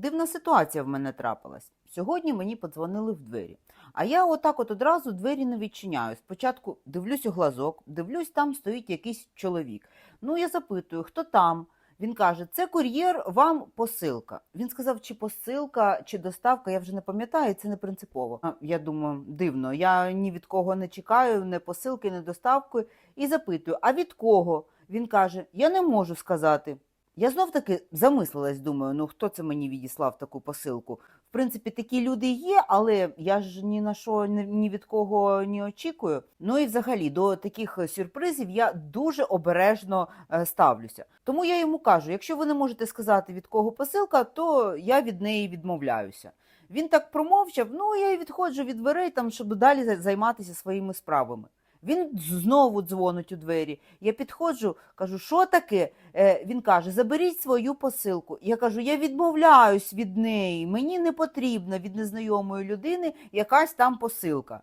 Дивна ситуація в мене трапилась. Сьогодні мені подзвонили в двері. А я отак от одразу двері не відчиняю. Спочатку дивлюсь у глазок, дивлюсь, там стоїть якийсь чоловік. Ну, я запитую, хто там? Він каже, це кур'єр, вам посилка. Він сказав, чи посилка, чи доставка, я вже не пам'ятаю, це не принципово. Я думаю, дивно, я ні від кого не чекаю, не посилки, не доставки. І запитую, а від кого? Він каже, я не можу сказати. Я знов таки замислилась, думаю, ну хто це мені відіслав таку посилку? В принципі, такі люди є, але я ж ні на що ні- від кого не очікую. Ну і взагалі до таких е, сюрпризів я дуже обережно е, ставлюся. Тому я йому кажу: якщо ви не можете сказати від кого посилка, то я від неї відмовляюся. Він так промовчав, ну я й відходжу від дверей, там, щоб далі займатися своїми справами. Він знову дзвонить у двері. Я підходжу, кажу, що таке? Е, він каже: заберіть свою посилку. Я кажу, я відмовляюсь від неї. Мені не потрібна від незнайомої людини якась там посилка.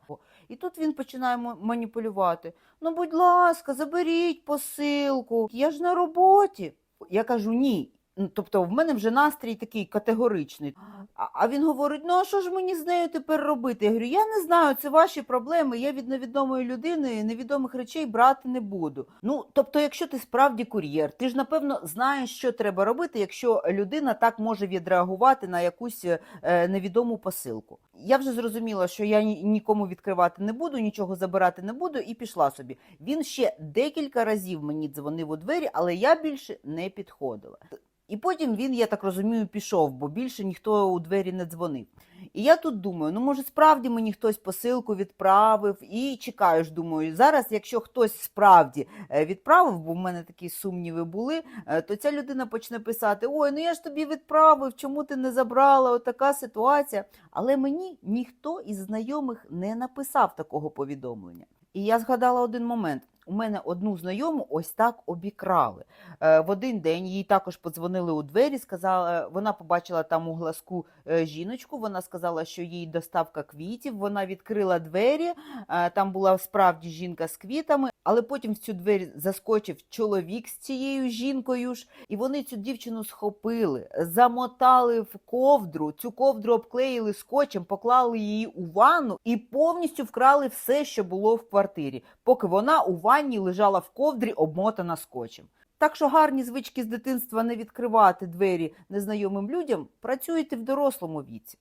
І тут він починає маніпулювати. Ну, будь ласка, заберіть посилку. Я ж на роботі. Я кажу, ні. Ну, Тобто в мене вже настрій такий категоричний. А, він говорить: ну а що ж мені з нею тепер робити? Я говорю, я не знаю, це ваші проблеми. Я від невідомої людини невідомих речей брати не буду. Ну, тобто, якщо ти справді кур'єр, ти ж напевно знаєш, що треба робити, якщо людина так може відреагувати на якусь е, невідому посилку. Я вже зрозуміла, що я нікому відкривати не буду, нічого забирати не буду, і пішла собі. Він ще декілька разів мені дзвонив у двері, але я більше не підходила. І потім він, я так розумію, пішов, бо більше ніхто у двері не дзвонив. І я тут думаю, ну може справді мені хтось посилку відправив і чекаю ж, думаю, зараз, якщо хтось справді е, відправив, бо в мене такі сумніви були, е, то ця людина почне писати: Ой, ну я ж тобі відправив, чому ти не забрала? Отака ситуація. Але мені ніхто із знайомих не написав такого повідомлення. І я згадала один момент. У мене одну знайому ось так обікрали. Е, в один день їй також подзвонили у двері. Сказала, вона побачила там у глазку е, жіночку. Вона сказала, що їй доставка квітів. Вона відкрила двері. е, там була справді жінка з квітами, але потім в цю двері заскочив чоловік з цією жінкою ж, і вони цю дівчину схопили, замотали в ковдру. Цю ковдру обклеїли скотчем, поклали її у ванну і повністю вкрали все, що було в квартирі, поки вона у ванні лежала в ковдрі, обмотана скотчем. Так що гарні звички з дитинства не відкривати двері незнайомим людям працюють і в дорослому віці.